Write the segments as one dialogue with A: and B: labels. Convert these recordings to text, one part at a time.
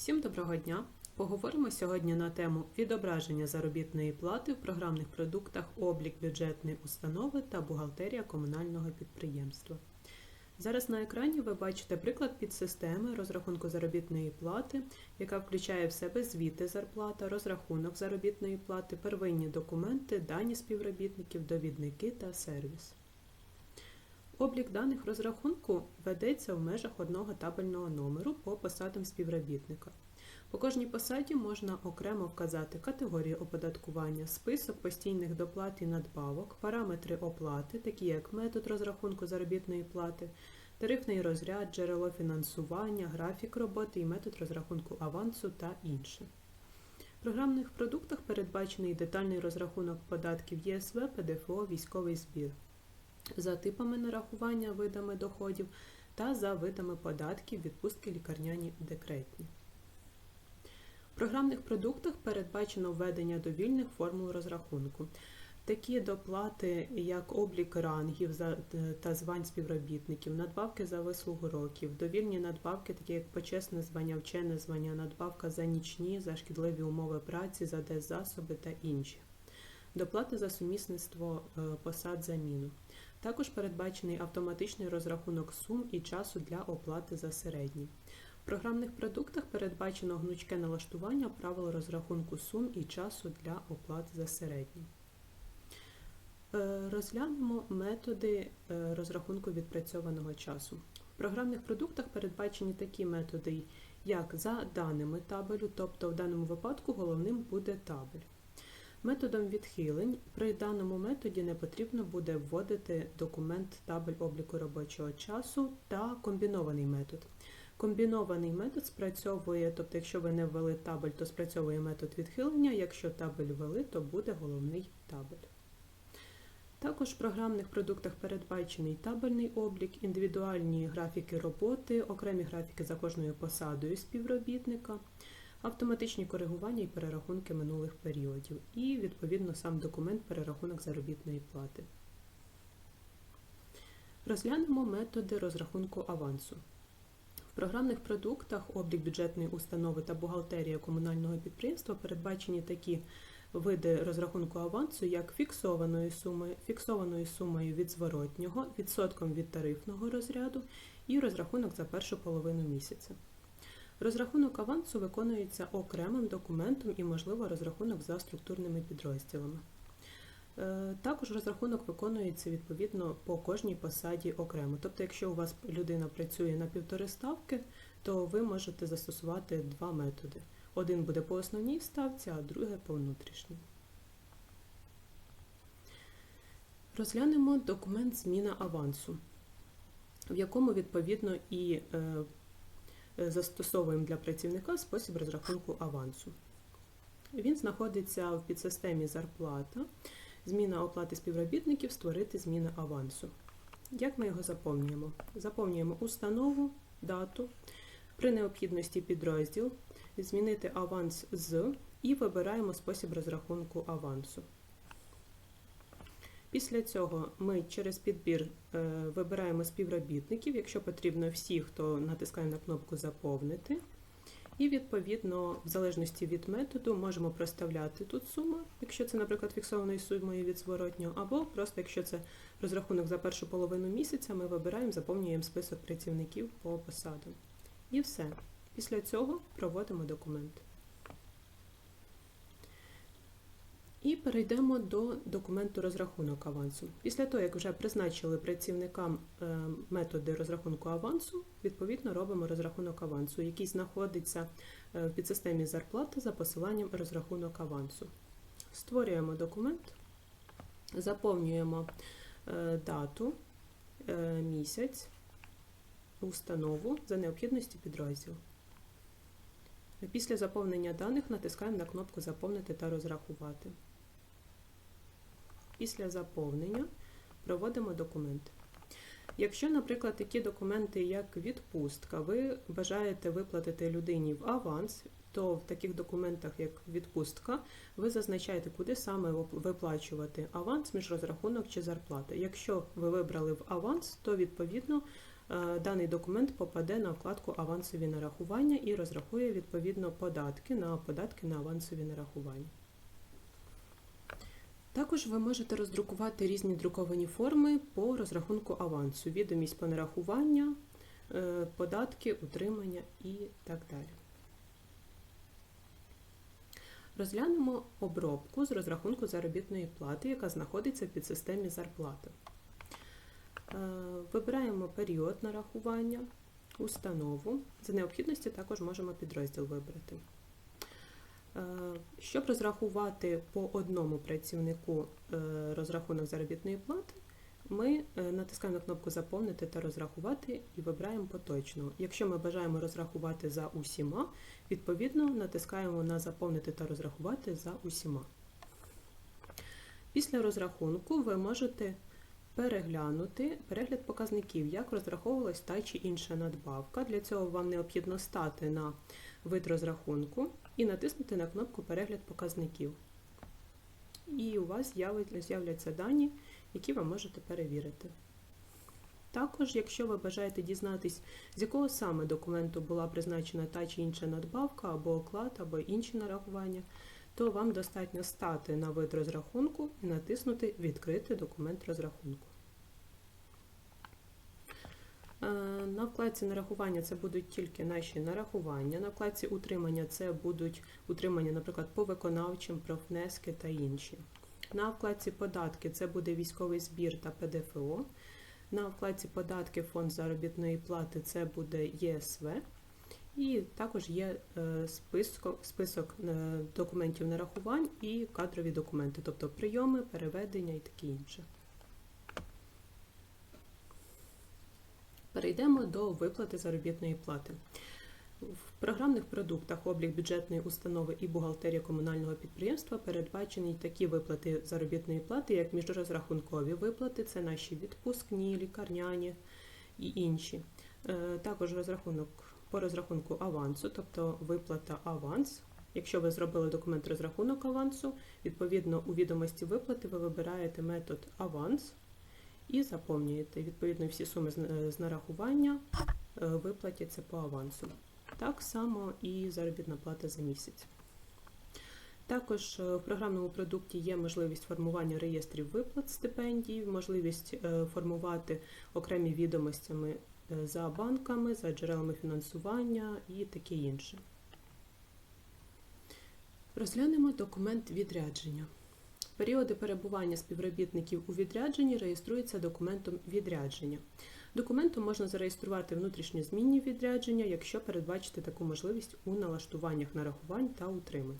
A: Всім доброго дня! Поговоримо сьогодні на тему відображення заробітної плати в програмних продуктах, облік бюджетної установи та бухгалтерія комунального підприємства. Зараз на екрані ви бачите приклад підсистеми розрахунку заробітної плати, яка включає в себе звіти зарплата, розрахунок заробітної плати, первинні документи, дані співробітників, довідники та сервіс. Облік даних розрахунку ведеться в межах одного табельного номеру по посадам співробітника. По кожній посаді можна окремо вказати категорії оподаткування, список постійних доплат і надбавок, параметри оплати, такі як метод розрахунку заробітної плати, тарифний розряд, джерело фінансування, графік роботи і метод розрахунку авансу та інше. В програмних продуктах передбачений детальний розрахунок податків ЄСВ, ПДФО, військовий збір за типами нарахування видами доходів та за видами податків, відпустки лікарняні декретні. В програмних продуктах передбачено введення довільних формул розрахунку. Такі доплати, як облік рангів та звань співробітників, надбавки за вислугу років, довільні надбавки, такі як почесне звання, вчене звання, надбавка за нічні, за шкідливі умови праці, за деззасоби та інші. Доплати за сумісництво е, посад заміну. Також передбачений автоматичний розрахунок сум і часу для оплати за середні. В програмних продуктах передбачено гнучке налаштування правил розрахунку сум і часу для оплати за середні. Е, Розглянемо методи е, розрахунку відпрацьованого часу. В програмних продуктах передбачені такі методи, як за даними табелю, тобто в даному випадку головним буде табель. Методом відхилень при даному методі не потрібно буде вводити документ табель обліку робочого часу та комбінований метод. Комбінований метод спрацьовує, тобто, якщо ви не ввели табель, то спрацьовує метод відхилення, якщо табель ввели, то буде головний табель. Також в програмних продуктах передбачений табельний облік, індивідуальні графіки роботи, окремі графіки за кожною посадою співробітника, автоматичні коригування і перерахунки минулих періодів, і, відповідно, сам документ перерахунок заробітної плати. Розглянемо методи розрахунку авансу. В програмних продуктах облік бюджетної установи та бухгалтерія комунального підприємства передбачені такі види розрахунку авансу, як фіксованою сумою, фіксованою сумою від зворотнього, відсотком від тарифного розряду і розрахунок за першу половину місяця. Розрахунок авансу виконується окремим документом і, можливо, розрахунок за структурними підрозділами. Е, Також розрахунок виконується відповідно по кожній посаді окремо. Тобто, якщо у вас людина працює на півтори ставки, то ви можете застосувати два методи. Один буде по основній ставці, а другий по внутрішній. Розглянемо документ зміна авансу, в якому відповідно і е, застосовуємо для працівника спосіб розрахунку авансу. Він знаходиться в підсистемі зарплата, зміна оплати співробітників, створити зміна авансу. Як ми його заповнюємо? Заповнюємо установу, дату, при необхідності підрозділ, змінити аванс з і вибираємо спосіб розрахунку авансу. Після цього ми через підбір е, вибираємо співробітників, якщо потрібно всіх, то натискаємо на кнопку Заповнити. І, відповідно, в залежності від методу, можемо проставляти тут суму, якщо це, наприклад, фіксованою сумою від зворотнього, або просто якщо це розрахунок за першу половину місяця, ми вибираємо, заповнюємо список працівників по посадам. І все. Після цього проводимо документ. І перейдемо до документу розрахунок авансу. Після того, як вже призначили працівникам е, методи розрахунку авансу, відповідно робимо розрахунок авансу, який знаходиться е, в підсистемі зарплати за посиланням розрахунок авансу. Створюємо документ, заповнюємо е, дату, місяць, установу за необхідності підрозділ. Після заповнення даних натискаємо на кнопку Заповнити та розрахувати. Після заповнення проводимо документ. Якщо, наприклад, такі документи, як відпустка, ви бажаєте виплатити людині в аванс, то в таких документах, як відпустка, ви зазначаєте, куди саме виплачувати аванс між розрахунок чи зарплата. Якщо ви вибрали в аванс, то відповідно е, даний документ попаде на вкладку Авансові нарахування і розрахує відповідно податки на податки на авансові нарахування. Також ви можете роздрукувати різні друковані форми по розрахунку авансу, відомість по нарахування, е, податки, утримання і так далі. Розглянемо обробку з розрахунку заробітної плати, яка знаходиться в підсистемі зарплати. Е, Вибираємо період нарахування, установу. За необхідності також можемо підрозділ вибрати. Е, Щоб розрахувати по одному працівнику е, розрахунок заробітної плати, ми е, натискаємо на кнопку Заповнити та розрахувати і вибираємо поточного. Якщо ми бажаємо розрахувати за усіма, відповідно натискаємо на Заповнити та розрахувати за усіма. Після розрахунку ви можете переглянути перегляд показників, як розраховувалась та чи інша надбавка. Для цього вам необхідно стати на вид розрахунку і натиснути на кнопку Перегляд показників. І у вас з'являться дані, які ви можете перевірити. Також, якщо ви бажаєте дізнатись, з якого саме документу була призначена та чи інша надбавка, або оклад, або інші нарахування, то вам достатньо стати на вид розрахунку і натиснути Відкрити документ розрахунку. Е, На вкладці нарахування це будуть тільки наші нарахування. На вкладці утримання це будуть утримання, наприклад, по виконавчим, про внески та інші. На вкладці податки це буде військовий збір та ПДФО. На вкладці податки фонд заробітної плати це буде ЄСВ. І також є е, список, список е, документів нарахувань і кадрові документи, тобто прийоми, переведення і таке інше. Перейдемо до виплати заробітної плати. В програмних продуктах облік бюджетної установи і бухгалтерія комунального підприємства передбачені такі виплати заробітної плати, як міжрозрахункові виплати, це наші відпускні, лікарняні і інші. Е, Також розрахунок по розрахунку авансу, тобто виплата аванс. Якщо ви зробили документ розрахунок авансу, відповідно у відомості виплати ви вибираєте метод аванс і заповнюєте. Відповідно, всі суми з е, нарахування е, виплатяться по авансу. Так само і заробітна плата за місяць. Також е, в програмному продукті є можливість формування реєстрів виплат стипендій, можливість формувати окремі відомостями за банками, за джерелами фінансування і таке інше. Розглянемо документ відрядження. Періоди перебування співробітників у відрядженні реєструються документом відрядження. Документом можна зареєструвати внутрішньозмінні відрядження, якщо передбачити таку можливість у налаштуваннях нарахувань та утримань.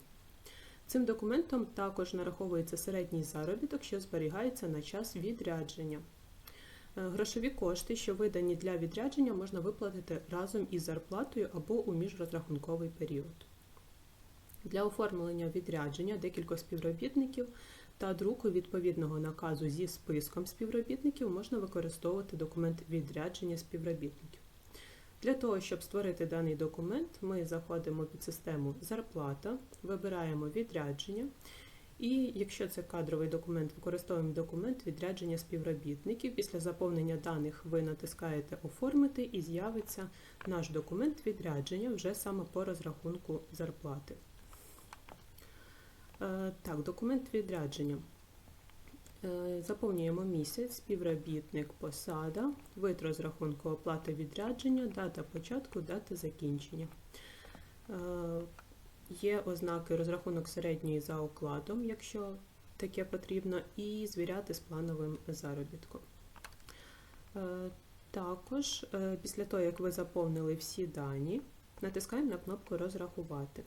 A: Цим документом також нараховується середній заробіток, що зберігається на час відрядження. Е, Грошові кошти, що видані для відрядження, можна виплатити разом із зарплатою або у міжрозрахунковий період. Для оформлення відрядження декількох співробітників та друку відповідного наказу зі списком співробітників можна використовувати документ відрядження співробітників. Для того, щоб створити даний документ, ми заходимо під систему Зарплата, вибираємо відрядження. І якщо це кадровий документ, використовуємо документ відрядження співробітників. Після заповнення даних ви натискаєте Оформити і з'явиться наш документ відрядження вже саме по розрахунку зарплати. Е, Так, документ відрядження. Е, Заповнюємо місяць, співробітник, посада, вид розрахунку оплати відрядження, дата початку, дата закінчення. Е, Є ознаки розрахунок середньої за окладом, якщо таке потрібно, і звіряти з плановим заробітком. Також, після того, як ви заповнили всі дані, натискаємо на кнопку Розрахувати.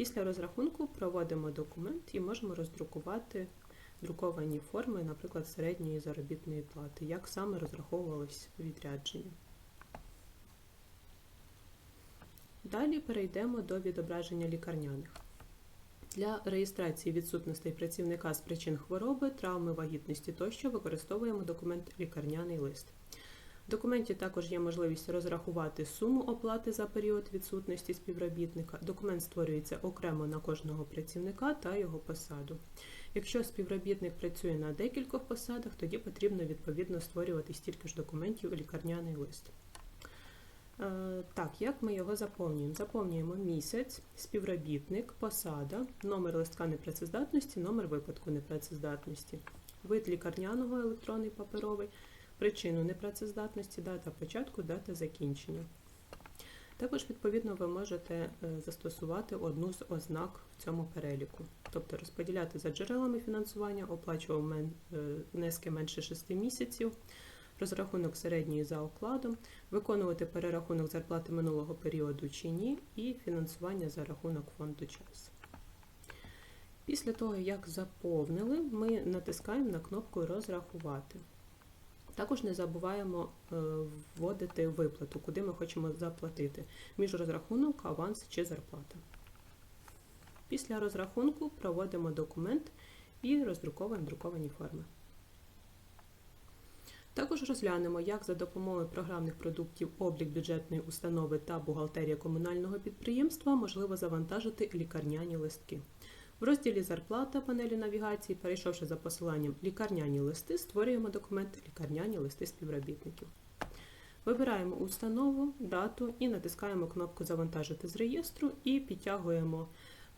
A: Після розрахунку проводимо документ і можемо роздрукувати друковані форми, наприклад, середньої заробітної плати, як саме розраховувалось відрядження. Далі перейдемо до відображення лікарняних. Для реєстрації відсутностей працівника з причин хвороби, травми, вагітності тощо використовуємо документ лікарняний лист. В документі також є можливість розрахувати суму оплати за період відсутності співробітника. Документ створюється окремо на кожного працівника та його посаду. Якщо співробітник працює на декількох посадах, тоді потрібно відповідно створювати стільки ж документів у лікарняний лист. Е, Так, як ми його заповнюємо? Заповнюємо місяць, співробітник, посада, номер листка непрацездатності, номер випадку непрацездатності, вид лікарняного електронний паперовий, причину непрацездатності, дата початку, дата закінчення. Також, відповідно, ви можете е, застосувати одну з ознак в цьому переліку, тобто розподіляти за джерелами фінансування, оплачував е, внески менше 6 місяців, розрахунок середньої за окладом, виконувати перерахунок зарплати минулого періоду чи ні, і фінансування за рахунок фонду час. Після того, як заповнили, ми натискаємо на кнопку Розрахувати. Також не забуваємо е, вводити виплату, куди ми хочемо заплатити між розрахунок, аванс чи зарплата. Після розрахунку проводимо документ і роздруковуємо друковані форми. Також розглянемо, як за допомогою програмних продуктів облік бюджетної установи та бухгалтерія комунального підприємства можливо завантажити лікарняні листки. В розділі Зарплата панелі навігації, перейшовши за посиланням Лікарняні листи, створюємо документ Лікарняні листи співробітників. Вибираємо установу, дату і натискаємо кнопку Завантажити з реєстру і підтягуємо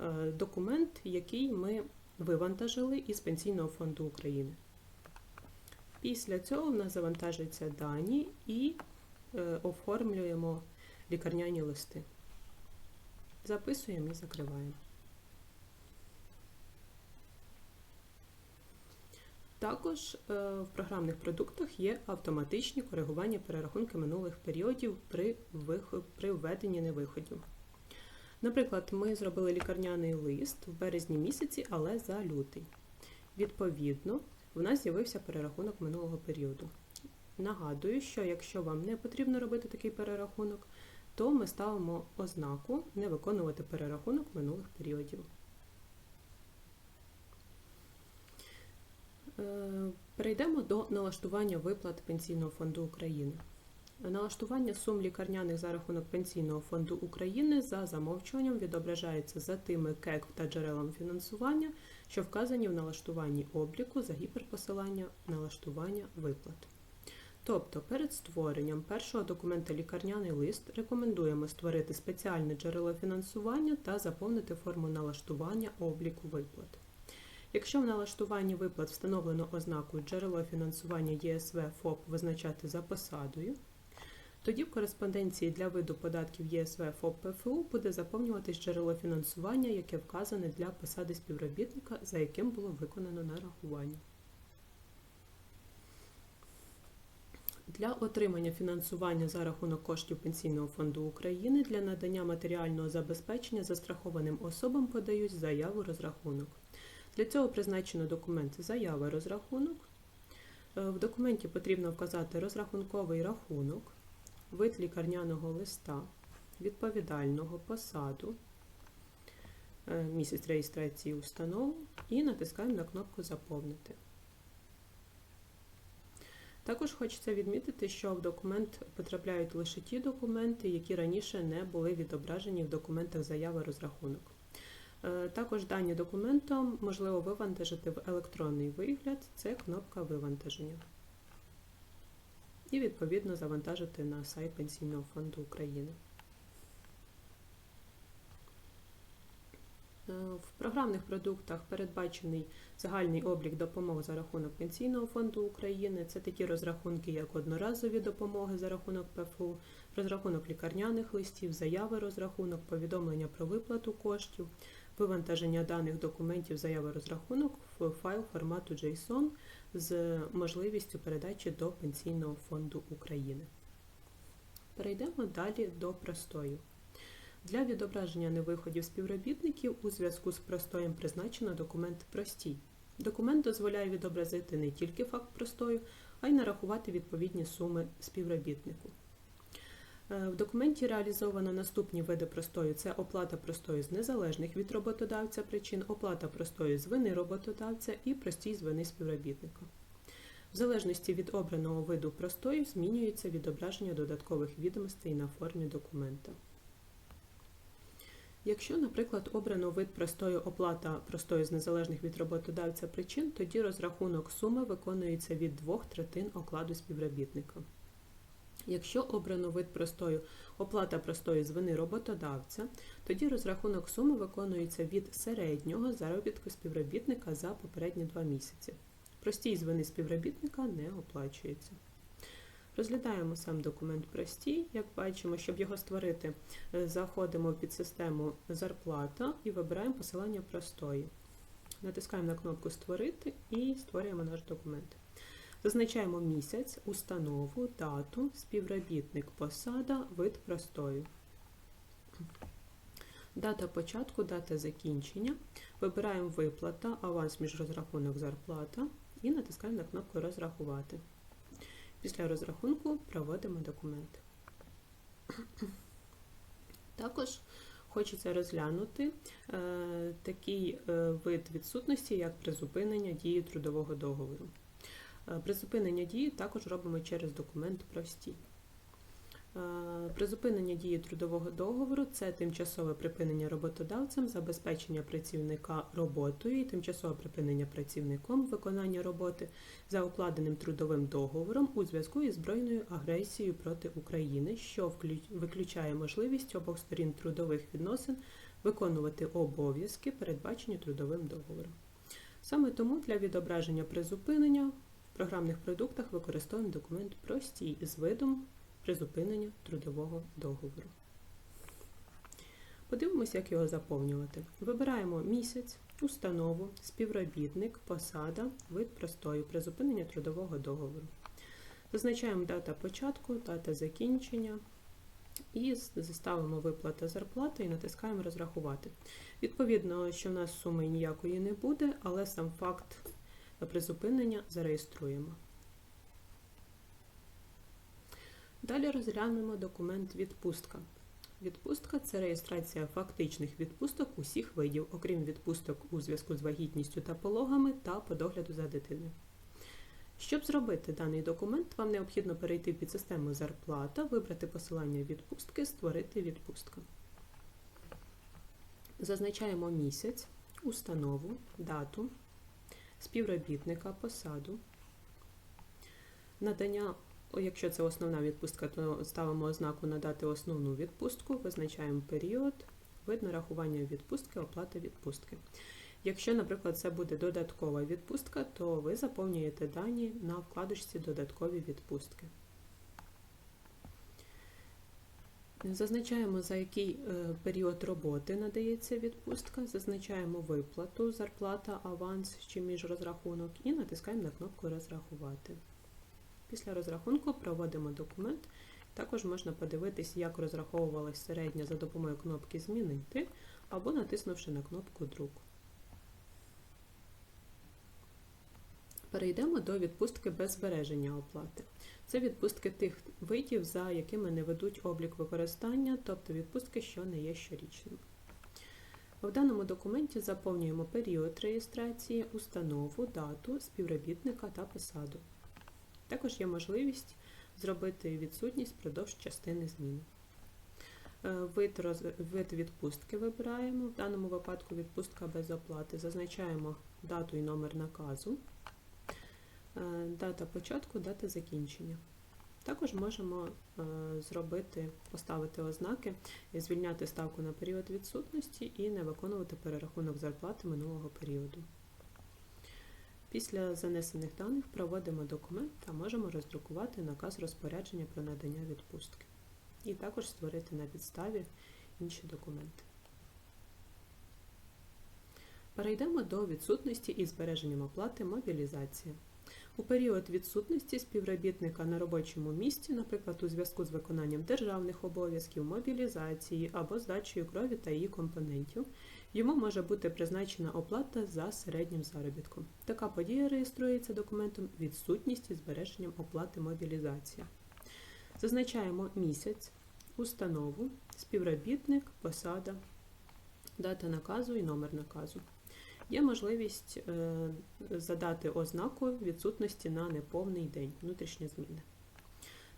A: е, документ, який ми вивантажили із Пенсійного фонду України. Після цього в нас завантажуються дані і е, оформлюємо лікарняні листи. Записуємо і закриваємо. Також е, в програмних продуктах є автоматичні коригування перерахунки минулих періодів при, при введенні невиходів. Наприклад, ми зробили лікарняний лист в березні місяці, але за лютий. Відповідно, в нас з'явився перерахунок минулого періоду. Нагадую, що якщо вам не потрібно робити такий перерахунок, то ми ставимо ознаку не виконувати перерахунок минулих періодів. Перейдемо до налаштування виплат Пенсійного фонду України. Налаштування сум лікарняних за рахунок Пенсійного фонду України за замовчуванням відображається за тими КЕК та джерелами фінансування, що вказані в налаштуванні обліку за гіперпосилання налаштування виплат. Тобто перед створенням першого документа лікарняний лист рекомендуємо створити спеціальне джерело фінансування та заповнити форму налаштування обліку виплат. Якщо в налаштуванні виплат встановлено ознаку джерело фінансування ЄСВ ФОП визначати за посадою, тоді в кореспонденції для виду податків ЄСВ ФОП ПФУ буде заповнюватись джерело фінансування, яке вказане для посади співробітника, за яким було виконано нарахування. Для отримання фінансування за рахунок коштів Пенсійного фонду України для надання матеріального забезпечення застрахованим особам подають заяву розрахунок. Для цього призначено документ заява розрахунок. Е, В документі потрібно вказати розрахунковий рахунок, вид лікарняного листа, відповідального посаду, е, місяць реєстрації установи і натискаємо на кнопку Заповнити. Також хочеться відмітити, що в документ потрапляють лише ті документи, які раніше не були відображені в документах заяви розрахунок. Е, Також дані документу можливо вивантажити в електронний вигляд, це кнопка вивантаження. І відповідно завантажити на сайт Пенсійного фонду України. Е, В програмних продуктах передбачений загальний облік допомог за рахунок Пенсійного фонду України. Це такі розрахунки, як одноразові допомоги за рахунок ПФУ, розрахунок лікарняних листів, заяви розрахунок, повідомлення про виплату коштів, вивантаження даних документів заяви розрахунок в файл формату JSON з можливістю передачі до Пенсійного фонду України. Перейдемо далі до простою. Для відображення невиходів співробітників у зв'язку з простоєм призначено документ простій. Документ дозволяє відобразити не тільки факт простою, а й нарахувати відповідні суми співробітнику. Е, В документі реалізовано наступні види простою: це оплата простою з незалежних від роботодавця причин, оплата простою з вини роботодавця і простій з вини співробітника. В залежності від обраного виду простою змінюється відображення додаткових відомостей на формі документа. Якщо, наприклад, обрано вид простою оплата простою з незалежних від роботодавця причин, тоді розрахунок суми виконується від двох третин окладу співробітника. Якщо обрано вид простою оплата простої з вини роботодавця, тоді розрахунок суми виконується від середнього заробітку співробітника за попередні два місяці. Простій з вини співробітника не оплачується. Розглядаємо сам документ простій. Як бачимо, щоб його створити, е, заходимо в підсистему зарплата і вибираємо посилання простої. Натискаємо на кнопку Створити і створюємо наш документ. Зазначаємо місяць, установу, дату, співробітник, посада, вид простою. Дата початку, дата закінчення. Вибираємо виплата, аванс між розрахунок зарплата і натискаємо на кнопку Розрахувати. Після розрахунку проводимо документ. Також хочеться розглянути е, такий е, вид відсутності, як призупинення дії трудового договору. Е, Призупинення дії також робимо через документ прості. Е, Призупинення дії трудового договору це тимчасове припинення роботодавцем, забезпечення працівника роботою і тимчасове припинення працівником виконання роботи за укладеним трудовим договором у зв'язку із збройною агресією проти України, що виключає можливість обох сторін трудових відносин виконувати обов'язки, передбачені трудовим договором. Саме тому для відображення призупинення в програмних продуктах використовуємо документ простій з видом призупинення трудового договору. Подивимося, як його заповнювати. Вибираємо місяць, установу, співробітник, посада, вид простою, призупинення трудового договору. Зазначаємо дата початку, дата закінчення і заставимо виплата зарплати і натискаємо розрахувати. Відповідно, що в нас суми ніякої не буде, але сам факт призупинення зареєструємо. Далі розглянемо документ відпустка. Відпустка це реєстрація фактичних відпусток усіх видів, окрім відпусток у зв'язку з вагітністю та пологами та по догляду за дитиною. Щоб зробити даний документ, вам необхідно перейти в підсистему зарплата, вибрати посилання відпустки, створити відпустка. Зазначаємо місяць, установу, дату, співробітника, посаду, надання Якщо це основна відпустка, то ставимо ознаку надати основну відпустку, визначаємо період, вид нарахування відпустки, оплата відпустки. Якщо, наприклад, це буде додаткова відпустка, то ви заповнюєте дані на вкладочці Додаткові відпустки. Зазначаємо, за який е, період роботи надається відпустка, зазначаємо виплату, зарплата, аванс чи міжрозрахунок і натискаємо на кнопку Розрахувати. Після розрахунку проводимо документ. Також можна подивитись, як розраховувалась середня за допомогою кнопки Змінити або натиснувши на кнопку Друк. Перейдемо до відпустки без збереження оплати. Це відпустки тих видів, за якими не ведуть облік використання, тобто відпустки, що не є щорічними. В даному документі заповнюємо період реєстрації, установу, дату, співробітника та посаду. Також є можливість зробити відсутність впродовж частини зміни. Е, Вид, роз... вид відпустки вибираємо. В даному випадку відпустка без оплати. Зазначаємо дату і номер наказу, дата початку, дата закінчення. Також можемо е, зробити, поставити ознаки, звільняти ставку на період відсутності і не виконувати перерахунок зарплати минулого періоду. Після занесених даних проводимо документ та можемо роздрукувати наказ розпорядження про надання відпустки. І також створити на підставі інші документи. Перейдемо до відсутності і збереженням оплати мобілізація. У період відсутності співробітника на робочому місці, наприклад, у зв'язку з виконанням державних обов'язків, мобілізації або здачею крові та її компонентів, йому може бути призначена оплата за середнім заробітком. Така подія реєструється документом відсутність і збереженням оплати мобілізація. Зазначаємо місяць, установу, співробітник, посада, дата наказу і номер наказу. Є можливість е, задати ознаку відсутності на неповний день внутрішні зміни.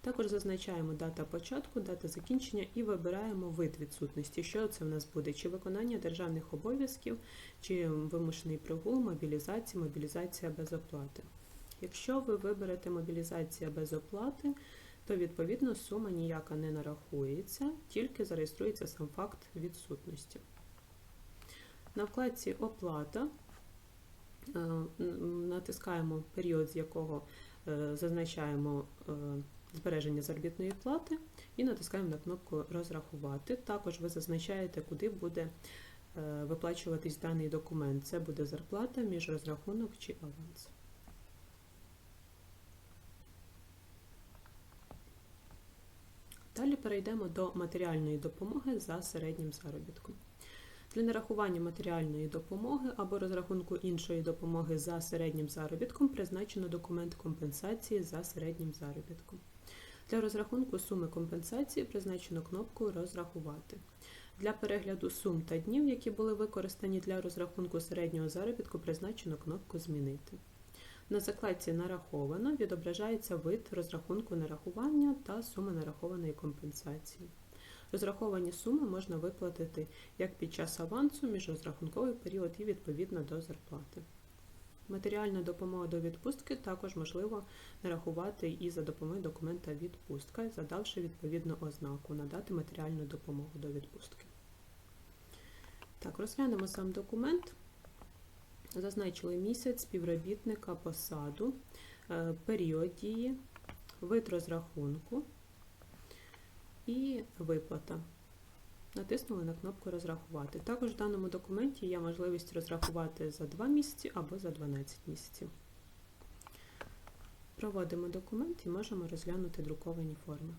A: Також зазначаємо дата початку, дата закінчення і вибираємо вид відсутності. Що це в нас буде? Чи виконання державних обов'язків, чи вимушений прогул, мобілізація, мобілізація без оплати. Якщо ви виберете мобілізація без оплати, то відповідно сума ніяка не нарахується, тільки зареєструється сам факт відсутності. На вкладці Оплата е, натискаємо період, з якого е, зазначаємо е, збереження заробітної плати і натискаємо на кнопку Розрахувати. Також ви зазначаєте, куди буде виплачуватись даний документ. Це буде зарплата, міжрозрахунок чи аванс. Далі перейдемо до матеріальної допомоги за середнім заробітком. Для нарахування матеріальної допомоги або розрахунку іншої допомоги за середнім заробітком призначено документ компенсації за середнім заробітком. Для розрахунку суми компенсації призначено кнопку Розрахувати. Для перегляду сум та днів, які були використані для розрахунку середнього заробітку, призначено кнопку Змінити. На закладці Нараховано відображається вид розрахунку нарахування та сума нарахованої компенсації. Розраховані суми можна виплатити як під час авансу, міжрозрахунковий період і відповідно до зарплати. Матеріальна допомога до відпустки також можливо нарахувати і за допомогою документа відпустка, задавши відповідну ознаку надати матеріальну допомогу до відпустки. Так, розглянемо сам документ. Зазначили місяць, співробітника, посаду, е, період дії, вид розрахунку і виплата. Натиснули на кнопку Розрахувати. Також в даному документі є можливість розрахувати за 2 місяці або за 12 місяців. Проводимо документ і можемо розглянути друковані форми.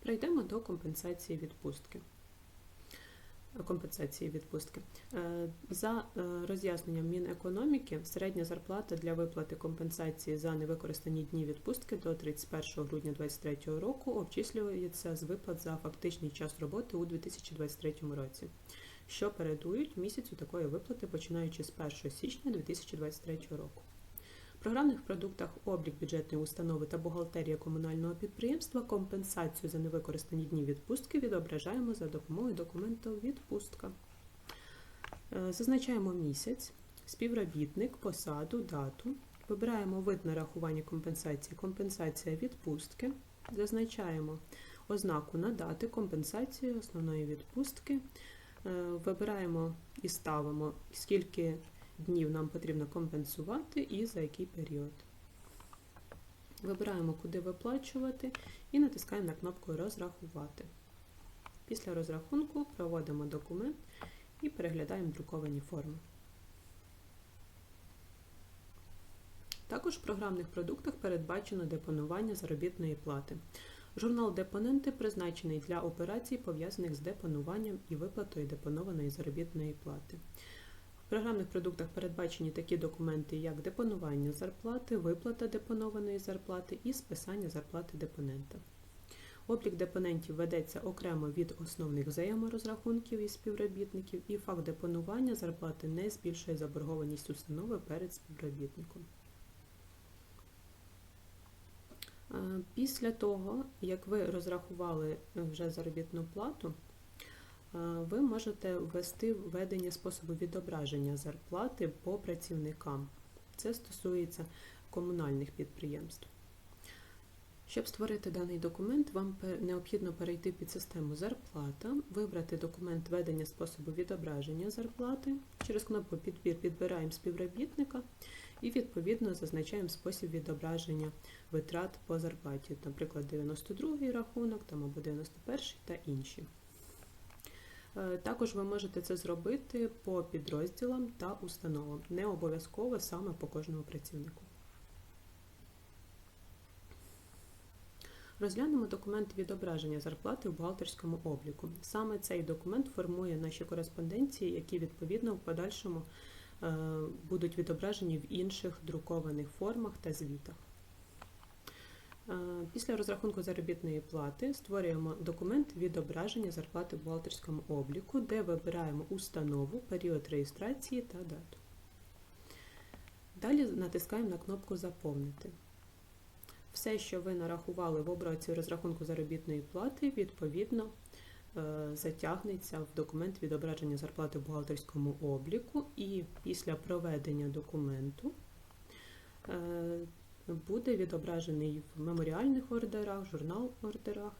A: Прийдемо до компенсації відпустки. Компенсації відпустки. Е, За е, роз'ясненням Мінекономіки, середня зарплата для виплати компенсації за невикористані дні відпустки до 31 грудня 2023 року обчислюється з виплат за фактичний час роботи у 2023 році, що передують місяцю такої виплати, починаючи з 1 січня 2023 року. В програмних продуктах облік бюджетної установи та бухгалтерія комунального підприємства компенсацію за невикористані дні відпустки відображаємо за допомогою документу відпустка. Е, Зазначаємо місяць, співробітник, посаду, дату. Вибираємо вид нарахування компенсації, компенсація відпустки. Зазначаємо ознаку надати компенсацію основної відпустки. Е, Вибираємо і ставимо, скільки днів нам потрібно компенсувати і за який період. Вибираємо, куди виплачувати, і натискаємо на кнопку Розрахувати. Після розрахунку проводимо документ і переглядаємо друковані форми. Також в програмних продуктах передбачено депонування заробітної плати. Журнал Депоненти призначений для операцій, пов'язаних з депонуванням і виплатою депонованої заробітної плати. В програмних продуктах передбачені такі документи, як депонування зарплати, виплата депонованої зарплати і списання зарплати депонента. Облік депонентів ведеться окремо від основних взаєморозрахунків із співробітників, і факт депонування зарплати не збільшує заборгованість установи перед співробітником. Після того, як ви розрахували вже заробітну плату, ви можете ввести введення способу відображення зарплати по працівникам. Це стосується комунальних підприємств. Щоб створити даний документ, вам необхідно перейти під систему Зарплата, вибрати документ ведення способу відображення зарплати. Через кнопку Підбір підбираємо співробітника і відповідно зазначаємо спосіб відображення витрат по зарплаті, наприклад, 92 рахунок або 91 та інші. Е, Також ви можете це зробити по підрозділам та установам, не обов'язково саме по кожному працівнику. Розглянемо документ відображення зарплати в бухгалтерському обліку. Саме цей документ формує наші кореспонденції, які відповідно в подальшому е, будуть відображені в інших друкованих формах та звітах. Е, Після розрахунку заробітної плати створюємо документ відображення зарплати в бухгалтерському обліку, де вибираємо установу, період реєстрації та дату. Далі натискаємо на кнопку Заповнити. Все, що ви нарахували в оброці розрахунку заробітної плати, відповідно е, затягнеться в документ відображення зарплати в бухгалтерському обліку, і після проведення документу е, буде відображений в меморіальних ордерах, журнал-ордерах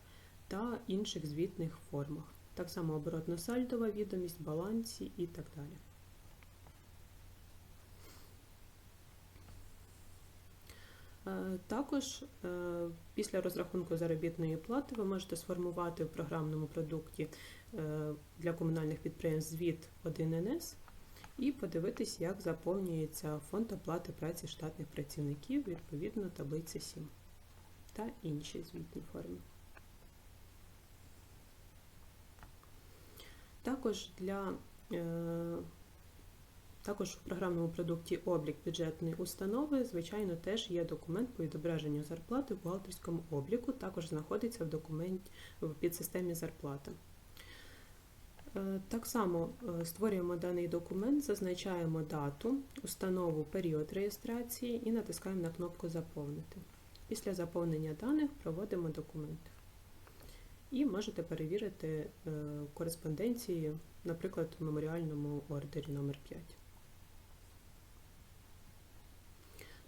A: та інших звітних формах. Так само оборотно-сальдова відомість, балансі і так далі. Е, Також е, після розрахунку заробітної плати ви можете сформувати в програмному продукті е, для комунальних підприємств звіт 1НС і подивитись, як заповнюється фонд оплати праці штатних працівників відповідно таблиці 7 та інші звітні форми. Також для е, також в програмному продукті облік бюджетної установи, звичайно, теж є документ по відображенню зарплати в бухгалтерському обліку, також знаходиться в документі в підсистемі зарплата. Е, Так само е, створюємо даний документ, зазначаємо дату, установу, період реєстрації і натискаємо на кнопку Заповнити. Після заповнення даних проводимо документ. І можете перевірити е, кореспонденції, наприклад, в меморіальному ордері номер 5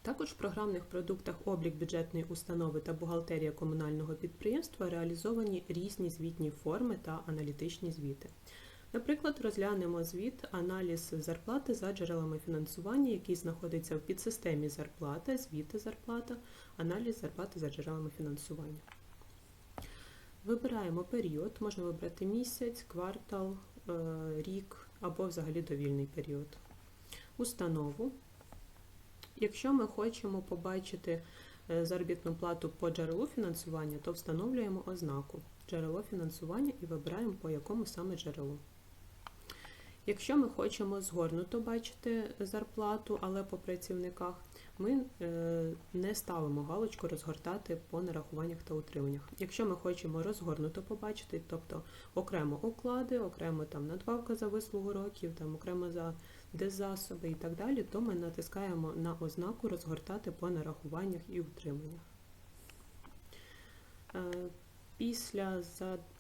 A: Також в програмних продуктах облік бюджетної установи та бухгалтерія комунального підприємства реалізовані різні звітні форми та аналітичні звіти. Наприклад, розглянемо звіт аналіз зарплати за джерелами фінансування, який знаходиться в підсистемі зарплата, звіти зарплата, аналіз зарплати за джерелами фінансування. Вибираємо період, можна вибрати місяць, квартал, е, рік або взагалі довільний період. Установу. Якщо ми хочемо побачити е, заробітну плату по джерелу фінансування, то встановлюємо ознаку джерело фінансування і вибираємо по якому саме джерелу. Якщо ми хочемо згорнуто бачити зарплату, але по працівниках, ми е, не ставимо галочку розгортати по нарахуваннях та утриманнях. Якщо ми хочемо розгорнуто побачити, тобто окремо оклади, окремо там надбавка за вислугу років, там окремо за дезасоби і так далі, то ми натискаємо на ознаку розгортати по нарахуваннях і утриманнях. Е, Після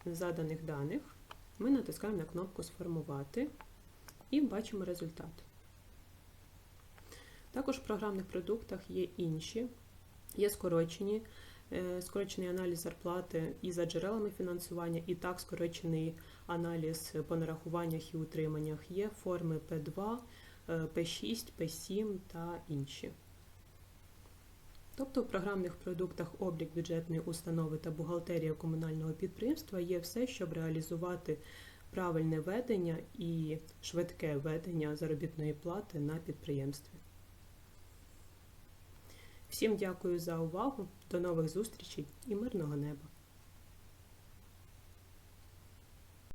A: заданих даних ми натискаємо на кнопку Сформувати і бачимо результат. Також в програмних продуктах є інші, є скорочені, е, скорочений аналіз зарплати і за джерелами фінансування, і так скорочений аналіз по нарахуваннях і утриманнях. Є форми П2, П6, П7 та інші. Тобто в програмних продуктах облік бюджетної установи та бухгалтерія комунального підприємства є все, щоб реалізувати правильне ведення і швидке ведення заробітної плати на підприємстві. Всім дякую за увагу, до нових зустрічей і мирного неба!